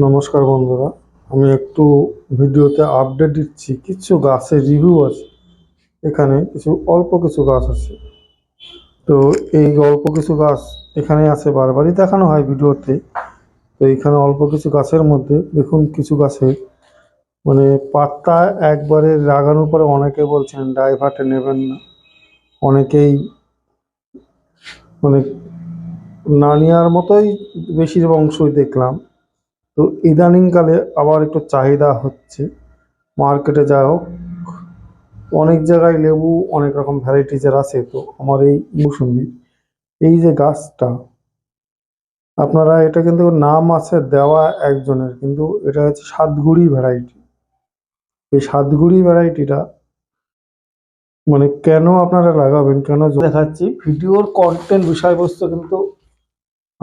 নমস্কার বন্ধুরা, আমি একটু ভিডিওতে আপডেট দিচ্ছি। কিছু গাছের রিভিউ আছে। এখানে কিছু, অল্প কিছু গাছ আছে। তো এই অল্প কিছু গাছ এখানে আছে, বারবারই দেখানো হয় ভিডিওতে। তো এখানে অল্প কিছু গাছের মধ্যে দেখুন কিছু গাছের মানে পাতা একবারে লাগানোর পরে অনেকে বলছেন ডাইভার্টে নেবেন না। অনেকেই মানে না নেওয়ার মতোই বেশির অংশই দেখলাম। তো ইদানিংকালে আবার একটু চাহিদা হচ্ছে। মার্কেটে যা হোক, অনেক জায়গায় লেবু, অনেক রকম ভ্যারাইটিজের আছে। তো আমার এই মৌসুমি এই যে গাছটা, আপনারা এটা কিন্তু নাম আছে দেওয়া একজনের, কিন্তু এটা হচ্ছে সাতগুড়ি ভ্যারাইটি এই সাতগুড়ি ভ্যারাইটিটা মানে কেন আপনারা লাগাবেন, কেন দেখাচ্ছি। ভিডিওর কন্টেন্ট বিষয়বস্তু কিন্তু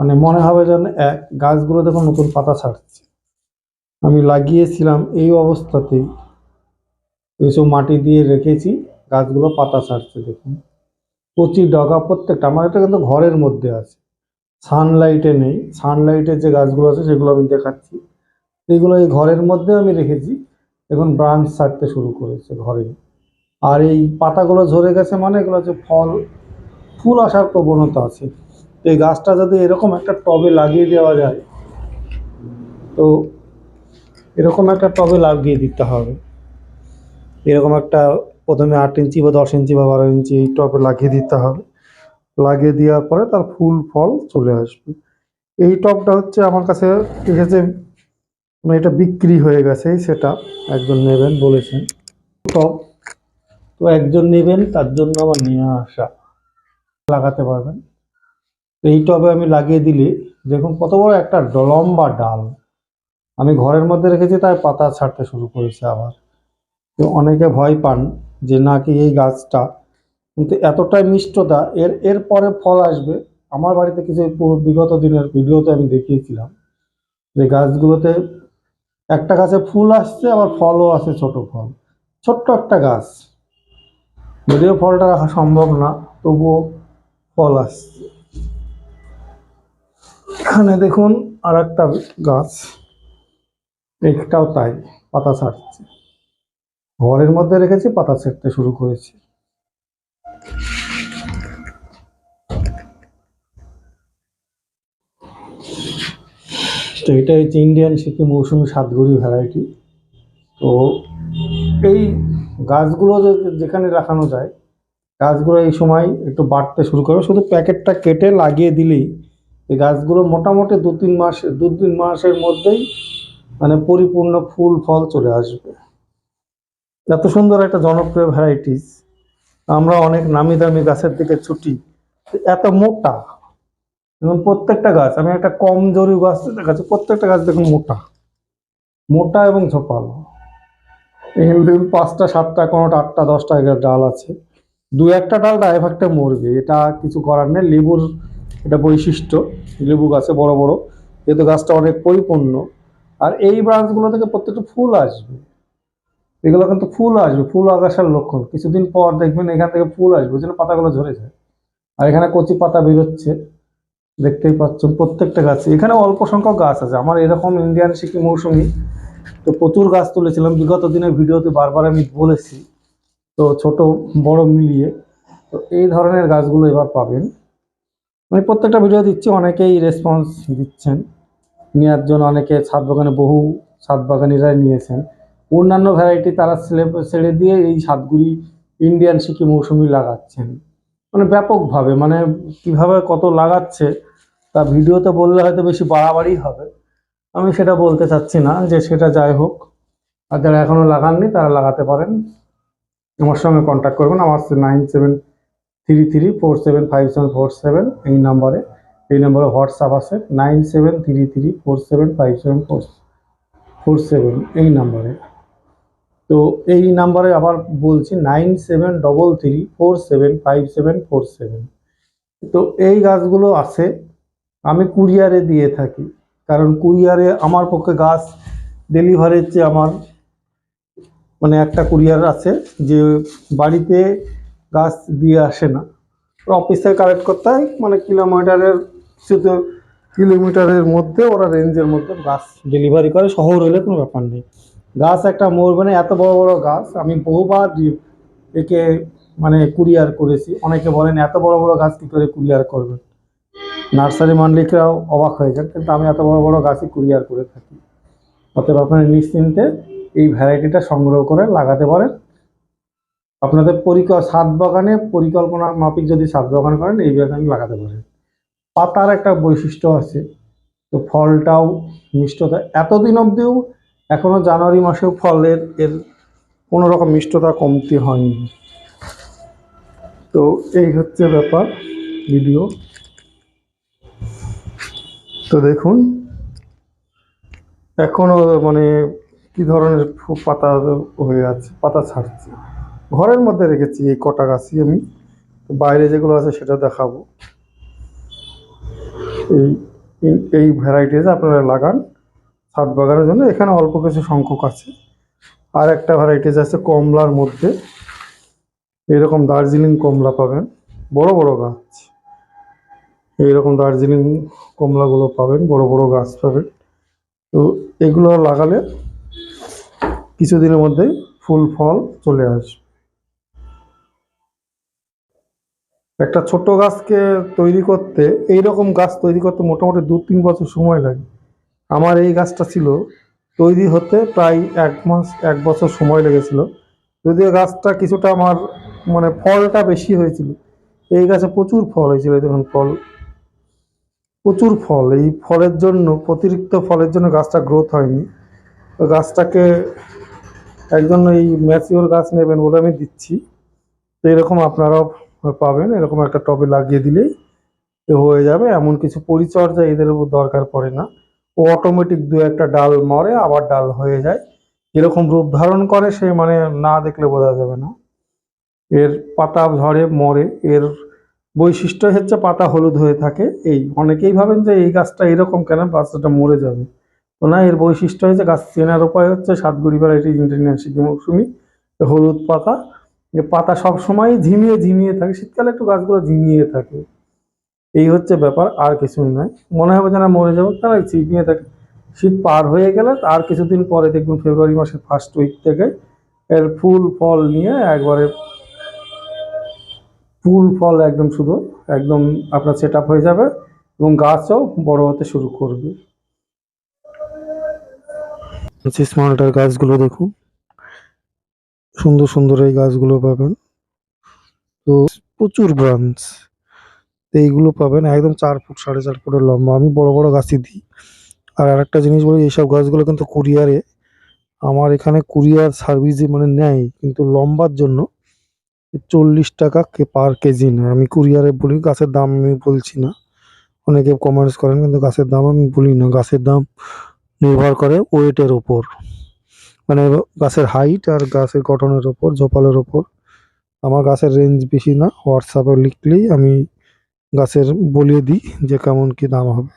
মানে মনে হবে যেন এক গাছগুলো দেখুন নতুন পাতা ছাড়ছে। আমি লাগিয়েছিলাম এই অবস্থাতেই। এইসব মাটি দিয়ে রেখেছি, গাছগুলো পাতা ছাড়ছে, দেখুন। কচি ডগা, প্রত্যেকটা, আমার এটা কিন্তু ঘরের মধ্যে আছে। সানলাইটে নেই সানলাইটের যে গাছগুলো আছে সেগুলো আমি দেখাচ্ছি। এইগুলো এই ঘরের মধ্যে আমি রেখেছি। এখন ব্রাঞ্চ ছাড়তে শুরু করেছে ঘরে। আর এই পাতাগুলো ঝরে গেছে মানে এগুলো হচ্ছে ফল, ফুল আসার প্রবণতা আছে। তো এই গাছটা যদি এরকম একটা টবে লাগিয়ে দেওয়া যায়, তো এরকম একটা টবে লাগিয়ে দিতে হবে। এরকম একটা প্রথমে আট ইঞ্চি বা দশ ইঞ্চি বা বারো ইঞ্চি এই টবে লাগিয়ে দিতে হবে। লাগিয়ে দেওয়ার পরে তার ফুল ফল চলে আসবে। এই টবটা হচ্ছে আমার কাছে এসেছে মানে এটা বিক্রি হয়ে গেছে, সেটা একজন নেবেন বলেছেন। টব, তো একজন নেবেন, তার জন্য আমার নিয়ে আসা। লাগাতে পারবেন। এই টবে আমি লাগিয়ে দিলে দেখুন কত বড় একটা ড- লম্বা ডাল। আমি ঘরের মধ্যে রেখেছি, তাই পাতা ছাড়তে শুরু করেছে আবার। তো অনেকে ভয় পান যে নাকি এই গাছটা, কিন্তু এতটাই মিষ্টতা, এর এর পরে ফল আসবে। আমার বাড়িতে কিছু বিগত দিনের ভিডিওতে আমি দেখিয়েছিলাম যে গাছগুলোতে একটা গাছে ফুল আসছে, আবার ফলও আছে ছোট ফল। ছোট্ট একটা গাছ। যদিও ফলটা রাখা সম্ভব না, তবুও ফল আসছে। এখানে দেখুন আর একটা গাছ। একটাও তাই, পাতা ছাড়ছে। ঘরের মধ্যে রেখেছি, পাতা ছাড়তে শুরু করেছি। তো এটা হচ্ছে ইন্ডিয়ান সিকিম মৌসুমি সাতগুড়ি ভ্যারাইটি। তো এই গাছগুলো যেখানে রাখানো যায়, গাছগুলো এই সময় একটু বাড়তে শুরু করে শুধু প্যাকেটটা কেটে লাগিয়ে দিলেই এই গাছগুলো মোটামুটি দু তিন মাস, দু তিন মাসের মধ্যেই মানে পরিপূর্ণ ফুল, ফল চলে আসবে। এত সুন্দর একটা জনপ্রিয় ভ্যারাইটিস আমরা অনেক নামি দামি গাছের দিকে ছুটি। এত মোটা। এবং প্রত্যেকটা গাছ, আমি একটা কমজোরি গাছ দেখাচ্ছি, প্রত্যেকটা গাছ দেখুন মোটা। মোটা এবং ঝোপালো। এখানে পাঁচটা, সাতটা, কোনোটা আটটা, দশটা এগারো ডাল আছে। দু একটা ডাল ড্রাইভারটা মরবে, এটা কিছু করার নেই। লেবুর এটা বৈশিষ্ট্য, লেবু গাছে বড় বড়। যেহেতু গাছটা অনেক পরিপূর্ণ, আর এই ব্রাঞ্চগুলো থেকে প্রত্যেকটা ফুল আসবে। এগুলো কিন্তু ফুল আসবে, ফুল আকাশের লক্ষণ। কিছুদিন পর দেখবেন এখান থেকে ফুল আসবে ওই জন্য পাতাগুলো ঝরে যায়। আর এখানে কচি পাতা বেরোচ্ছে, দেখতেই পাচ্ছেন প্রত্যেকটা গাছে। এখানে অল্প সংখ্যক গাছ আছে। আমার এরকম ইন্ডিয়ান সিকি মৌসুমি, তো প্রচুর গাছ তুলেছিলাম। বিগত দিনের ভিডিওতে বারবার আমি বলেছি, তো ছোট বড় মিলিয়ে। তো এই ধরনের গাছগুলো এবার পাবেন। আমি প্রত্যেকটা ভিডিও দিচ্ছি, অনেকেই রেসপন্স দিচ্ছেন। নেওয়ার জন্য অনেকে ছাদ বাগানে, বহু ছাদ বাগানিরাই নিয়েছেন। অন্যান্য ভ্যারাইটি তারা ছেড়ে দিয়ে এই ছাদগুলি ইন্ডিয়ান সিকি মৌসুমি লাগাচ্ছেন। মানে ব্যাপকভাবে মানে কীভাবে কত লাগাচ্ছে, তা ভিডিওতে বললে হয়তো বেশি বাড়াবাড়ি হবে। আমি সেটা বলতে চাচ্ছি না যে সেটা যাই হোক। আর যারা এখনও লাগাননি, তারা লাগাতে পারেন। আমার সঙ্গে কন্ট্যাক্ট করবেন, আমার nine seven three three four seven five seven four seven এই নম্বরে। এই নম্বরে হোয়াটসঅ্যাপ আছে nine seven three three four seven five seven four four seven এই নম্বরে। তো এই নাম্বারে আবার বলছি nine seven double three four seven five seven four seven তো এই গাছগুলো আছে, আমি কুরিয়ারে দিয়ে থাকি, কারণ কুরিয়ারে আমার পক্ষে গাছ ডেলিভারির চেয়ে আমার মানে একটা কুরিয়ার আছে যে বাড়িতে গাছ দিয়ে আসে না। অফিস কালেক্ট করতে হয় মানে কিলোমিটারের শুধু কিলোমিটারের মধ্যে ওরা রেঞ্জের মধ্যে গাছ ডেলিভারি করে। শহর হলে কোনো ব্যাপার নেই। গাছ একটা মোর মানে এত বড় বড় গাছ, আমি বহুবার একে মানে কুরিয়ার করেছি। অনেকে বলেন, এত বড় বড় গাছ কী করে কুরিয়ার করবেন নার্সারি মালিকরাও অবাক হয়ে যান, কিন্তু আমি এত বড় বড় গাছই কুরিয়ার করে থাকি। অতএব আপনারা নিশ্চিন্তে এই ভ্যারাইটিটা সংগ্রহ করে লাগাতে পারেন। আপনাদের পরিকল্প ছাদ বাগানে পরিকল্পনা মাফিক যদি ছাদ বাগান করেন, এই বাগানে লাগাতে পারেন। পাতার একটা বৈশিষ্ট্য আছে, তো ফলটাও মিষ্টতা। এতদিন অবধিও এখনও জানুয়ারি মাসেও ফলের এর কোনো রকম মিষ্টতা কমতি হয়নি। তো এই হচ্ছে ব্যাপার ভিডিও। তো দেখুন, এখনও মানে কি ধরনের পাতা হয়ে আছে, পাতা ছাড়ছে। ঘরের মধ্যে রেখেছি এই কটা গাছই আমি। বাইরে যেগুলো আছে সেটা দেখাবো। এই, এই- ভ্যারাইটিস আপনারা লাগান ছাদ বাগানের জন্য। এখানে অল্প কিছু সংখ্যক আছে। আর একটা ভ্যারাইটিস আছে কমলার মধ্যে। এরকম দার্জিলিং কমলা পাবেন। বড় বড় গাছ। এইরকম দার্জিলিং কমলাগুলো পাবেন, বড় বড় গাছ পাবেন। তো এগুলো লাগালে কিছুদিনের মধ্যেই ফুল ফল চলে আসবে। একটা ছোট গাছকে তৈরি করতে এই রকম গাছ তৈরি করতে মোটামুটি দু তিন বছর সময় লাগে। আমার এই গাছটা ছিল, তৈরি হতে প্রায় এক মাস, এক বছর সময় লেগেছিল। যদিও গাছটা কিছুটা আমার মানে ফলটা বেশি হয়েছিল। এই গাছে প্রচুর ফল হয়েছিল দেখুন ফল। প্রচুর ফল, এই ফলের জন্য, অতিরিক্ত ফলের জন্য গাছটা গ্রোথ হয়নি। তো গাছটাকে একজন এই ম্যাচিওর গাছ নেবেন বলে আমি দিচ্ছি। তো এরকম আপনারাও পাবেন, এরকম একটা টবে লাগিয়ে দিলেই হয়ে যাবে। এমন কিছু পরিচর্যা এদের উপর দরকার পড়ে না। ও অটোমেটিক দু একটা ডাল মরে, আবার ডাল হয়ে যায়। এরকম রূপ ধারণ করে, সে মানে না দেখলে বোঝা যাবে না। এর পাতা ঝরে, মরে। এর বৈশিষ্ট্য হচ্ছে পাতা হলুদ হয়ে থাকে। এই অনেকেই ভাবেন যে এই গাছটা এরকম কেন? গাছটা মরে যাবে। তো না, এর বৈশিষ্ট্য হচ্ছে গাছ চেনার উপায় হচ্ছে সাতগুড়ি ভ্যারাইটি ইন্টারন্যাশনাল মৌসুমি। হলুদ পাতা এ পাতা সব সময় ঝিমিয়ে ঝিমিয়ে থাকে, শীতকালে একটু গাছগুলো ঝিমিয়ে থাকে। এই হচ্ছে ব্যাপার, আর কিছু নয়। মনে হবে যেন মরে যাব, তারা ঝিমিয়ে থাকে। শীত পার হয়ে গেলে আর কিছুদিন পরে দেখবেন ফেব্রুয়ারি মাসের ফার্স্ট উইক থেকে এর ফুল ফল নিয়ে একবারে ফুল ফল একদম শুধু, একদম আপনার সেট হয়ে যাবে এবং গাছও বড় হতে শুরু করবে। মালটার গাছগুলো দেখুন। সুন্দর সুন্দর এই গাছগুলো পাবেন। তো প্রচুর ব্রাঞ্চ এইগুলো পাবেন, একদম চার ফুট, সাড়ে চার ফুটের লম্বা। আমি বড় বড় গাছই দিই। আর আরেকটা জিনিস বলি, এইসব গাছগুলো কিন্তু কুরিয়ারে। আমার এখানে কুরিয়ার সার্ভিসে মানে নেয়, কিন্তু লম্বার জন্য চল্লিশ টাকা কে পার কেজি নেয়। আমি কুরিয়ারে বলি, গাছের দাম আমি বলছি না। অনেকে কমার্স করেন, কিন্তু গাছের দাম আমি বলি না। গাছের দাম নির্ভর করে ওয়েটের ওপর মানে গাছের হাইট আর গাছের গঠনের ওপর ঝোপালের ওপর আমার গাছের রেঞ্জ বেশি না হোয়াটসঅ্যাপে লিখলেই আমি গাছের বলিয়ে দিই যে কেমন কি দাম হবে।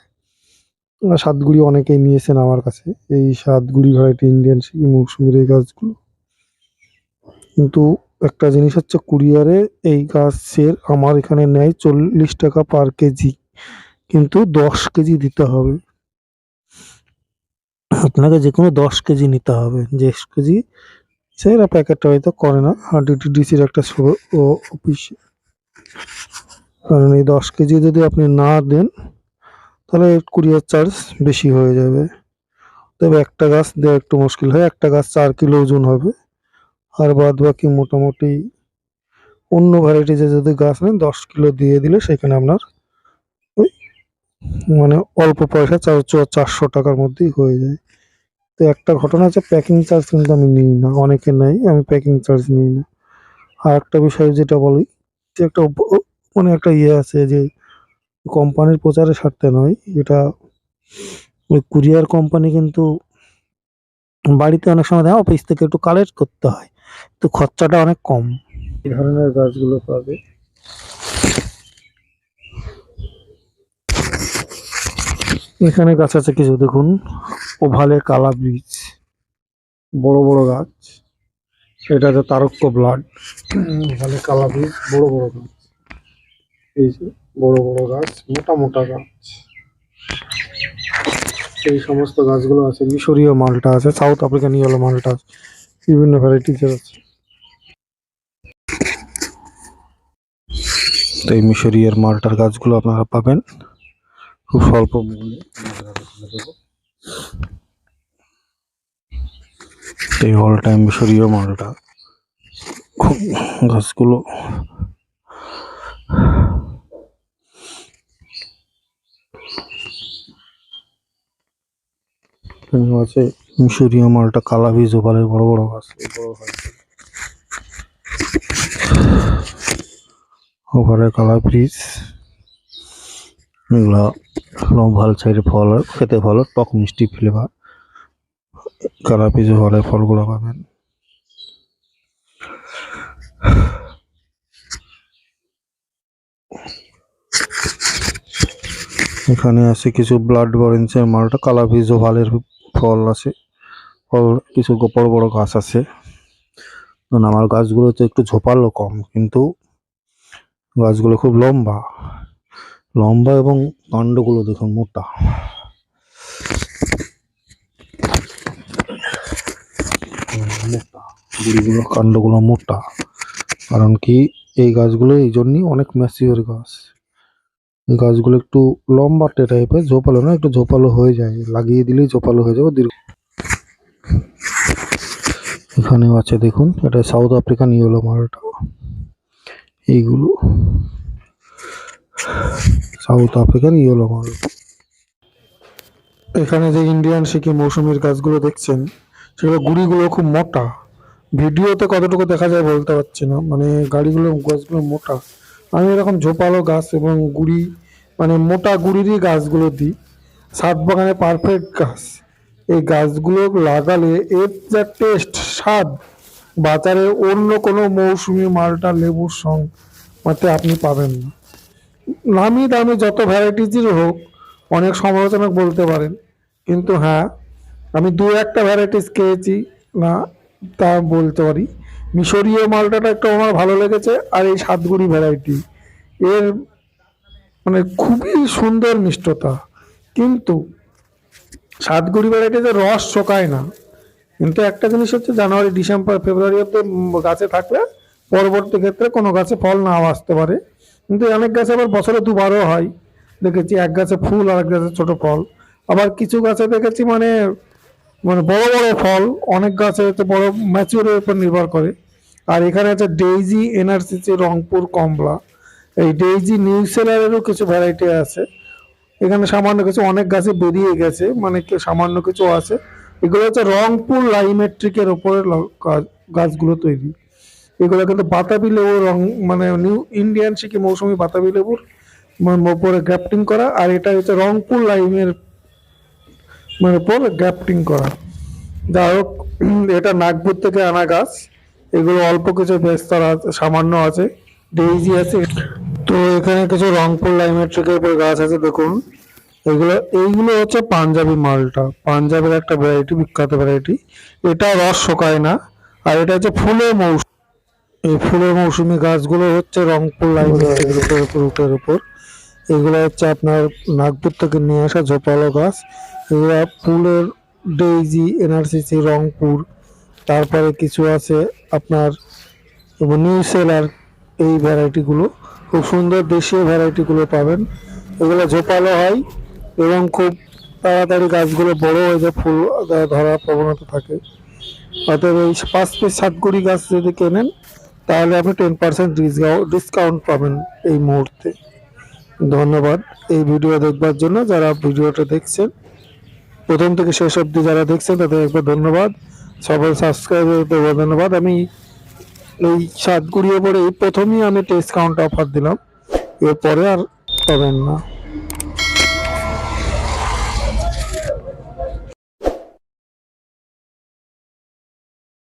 সাতগুড়ি অনেকেই নিয়েছেন আমার কাছে, এই সাতগুড়ি ভ্যারাইটি ইন্ডিয়ান মৌসুমির এই গাছগুলো। কিন্তু একটা জিনিস হচ্ছে কুরিয়ারে এই গাছের আমার এখানে নেয় চল্লিশ টাকা পার কেজি, কিন্তু দশ কেজি দিতে হবে। আপনাকে যে কোনো দশ কেজি নিতে হবে। যে কেজি সেরা প্যাকেটটা হয়তো করে না। ডিটিডিসির একটা ও অফিস। কারণ এই দশ কেজি যদি আপনি না দেন, তাহলে কুরিয়ার চার্জ বেশি হয়ে যাবে। তবে একটা গাছ দেওয়া একটু মুশকিল হয়। একটা গাছ চার কিলো ওজন হবে। আর বাদ বাকি মোটামুটি অন্য ভ্যারাইটিজে যদি গাছ নেন, দশ কিলো দিয়ে দিলে সেখানে আপনার ওই মানে অল্প পয়সা চার চারশো টাকার মধ্যেই হয়ে যায়। তো একটা ঘটনা আছে প্যাকিং চার্জ কিন্তু আমি নিই না, অনেকে নেয়, আমি প্যাকিং চার্জ নিই না। আর একটা বিষয় যেটা বলি, যে একটা মানে একটা ইয়ে আছে যে কোম্পানির প্রচারের স্বার্থে নয়, এটা ওই কুরিয়ার কোম্পানি কিন্তু বাড়িতে অনেক সময় দেয়, অফিস থেকে একটু কালেক্ট করতে হয়, তো খরচাটা অনেক কম। এই ধরনের গাছগুলো পাবে। এখানে গাছ আছে কিছু, দেখুন ওভালে কালা বীজ, বড় বড় গাছ, এটা হচ্ছে তারক্য ব্লাড ওভালে কালা বীজ, বড় বড় গাছ, এই যে বড় বড় গাছ, মোটা মোটা গাছ, এই সমস্ত গাছগুলো আছে, মিশরীয় মালটা আছে, সাউথ আফ্রিকান ইয়েলো মালটা আছে, বিভিন্ন ভ্যারাইটিসের আছে। তো এই মিশরীয় মালটার গাছগুলো আপনারা পাবেন। খুব স্বল্প মূল্যে। এই অল টাইম মিশরীয় মালটা। খুব গাছগুলো আছে। মিশরীয় মালটা কালা বীজ ওপালের বড় বড় গাছ। বড় হয়। ওপারে কালা বীজ এগুলা ভালো সাইডে ফল খেতে ভালো, টক মিষ্টি ফ্লেভার কালা বীজ ওপারে ফলগুলো পাবেন। এখানে আছে কিছু ব্লাড অরেঞ্জের মালটা কালা বীজ ওভালের ফল আছে। ফল, কিছু বড় বড় গাছ আছে। আমার গাছগুলো তো একটু ঝোপালো কম, কিন্তু গাছগুলো খুব লম্বা। লম্বা এবং কাণ্ডগুলো দেখুন, মোটা। মোটা। গুড়িগুলো কাণ্ডগুলো মোটা। কারণ কি, এই গাছগুলো এই জন্যই অনেক ম্যাচিওর গাছ। গাছগুলো একটু লম্বা লম্বাটে টাইপের ঝোপালো না, একটু ঝোপালো হয়ে যায়। লাগিয়ে দিলেই ঝোপালো হয়ে যাবে, দীর্ঘ। এখানেও আছে, দেখুন, এটা সাউথ আফ্রিকান ইয়েলো মালটা। এইগুলো। সাউথ আফ্রিকান ইয়েলো মাল এখানে যে ইন্ডিয়ান সিকি মৌসুমীর গাছগুলো দেখছেন, সেগুলো গুড়িগুলো খুব মোটা। ভিডিওতে কতটুকু দেখা যায় বলতে পারছি না। মানে গাড়িগুলো, গাছগুলো মোটা। আমি এরকম ঝোপালো গাছ এবং গুড়ি মানে মোটা গুড়িরই গাছগুলো দিই। সাত বাগানে পারফেক্ট গাছ। এই গাছগুলো লাগালে এর যা টেস্ট স্বাদ, বাজারে অন্য কোনো মৌসুমি মালটা লেবুর সং মাতে আপনি পাবেন না। নামি দামি যত ভ্যারাইটিজের হোক, অনেক সমালোচনা বলতে পারেন। কিন্তু হ্যাঁ আমি দু একটা ভ্যারাইটিস খেয়েছি, না, তা বলতে পারি। মিশরীয় মালটাটা একটু আমার ভালো লেগেছে, আর এই সাতগুড়ি ভ্যারাইটি এর মানে খুবই সুন্দর মিষ্টতা। কিন্তু সাতগুড়ি ভ্যারাইটিতে রস শোকায় না। কিন্তু একটা জিনিস হচ্ছে, জানুয়ারি, ডিসেম্বর, ফেব্রুয়ারি অব্দি গাছে থাকলে পরবর্তী ক্ষেত্রে কোনো গাছে ফল নাও আসতে পারে। কিন্তু অনেক গাছে আবার বছরে দুবারও হয়। দেখেছি এক গাছে ফুল আর এক গাছে ছোট ফল। আবার কিছু গাছে দেখেছি মানে মানে বড় বড় ফল, অনেক গাছে হচ্ছে বড় ম্যাচিউরের উপর নির্ভর করে। আর এখানে আছে ডেইজি এনআরসিসি রংপুর কমলা, এই ডেইজি নিউ সেলারেরও কিছু ভ্যারাইটি আছে। এখানে সামান্য কিছু, অনেক গাছে বেরিয়ে গেছে মানে সামান্য কিছু আছে। এগুলো হচ্ছে রংপুর লাইমেট্রিকের ওপরে গাছ- গাছগুলো তৈরি। এগুলো কিন্তু বাতাবি লেবু রং মানে নিউ ইন্ডিয়ান সিকি মৌসুমি বাতাবি লেবুর মানে ওপরে গ্যাপটিং করা, আর এটা হচ্ছে রংপুর লাইমের মানে উপর গ্যাপটিং করা। যাই হোক, এটা নাগপুর থেকে আনা গাছ, এগুলো অল্প কিছু বেস্তর সামান্য আছে ডেইজি আছে। তো এখানে কিছু রংপুর লাইমের লাইমেট্রিকের উপর গাছ আছে, দেখুন। এগুলো, এইগুলো হচ্ছে পাঞ্জাবি মালটা, পাঞ্জাবের একটা ভ্যারাইটি বিখ্যাত ভ্যারাইটি এটা রস শোকায় না, আর এটা হচ্ছে ফুলের মৌসুম। এই ফুলের মৌসুমি গাছগুলো হচ্ছে রংপুর উপর রুটের উপর এগুলো হচ্ছে আপনার নাগপুর থেকে নিয়ে আসা ঝোপালো গাছ। এগুলো ফুলের ডেইজি এনআরসিসি রংপুর। তারপরে কিছু আছে আপনার নিউ সেলার এই ভ্যারাইটিগুলো। খুব সুন্দর দেশীয় ভ্যারাইটিগুলো পাবেন। এগুলো ঝোপালো হয় এবং খুব তাড়াতাড়ি গাছগুলো বড় হয়ে যায় ফুল ধরার প্রবণতা থাকে। অতএব এই পাঁচ পিস সাতগুড়ি গাছ যদি কেনেন তাহলে আপনি টেন পার্সেন্ট ডিসকাউন্ট পাবেন এই মুহূর্তে। ধন্যবাদ এই ভিডিও দেখবার জন্য যারা ভিডিওটা দেখছেন। প্রথম থেকে শেষ অবধি যারা দেখছেন, তাদের একবার ধন্যবাদ। সবাই সাবস্ক্রাইব দেবো ধন্যবাদ। আমি এই সাতগুড়িয়ে পরে এই প্রথমেই আমি ডিসকাউন্ট অফার দিলাম। এরপরে আর পাবেন না।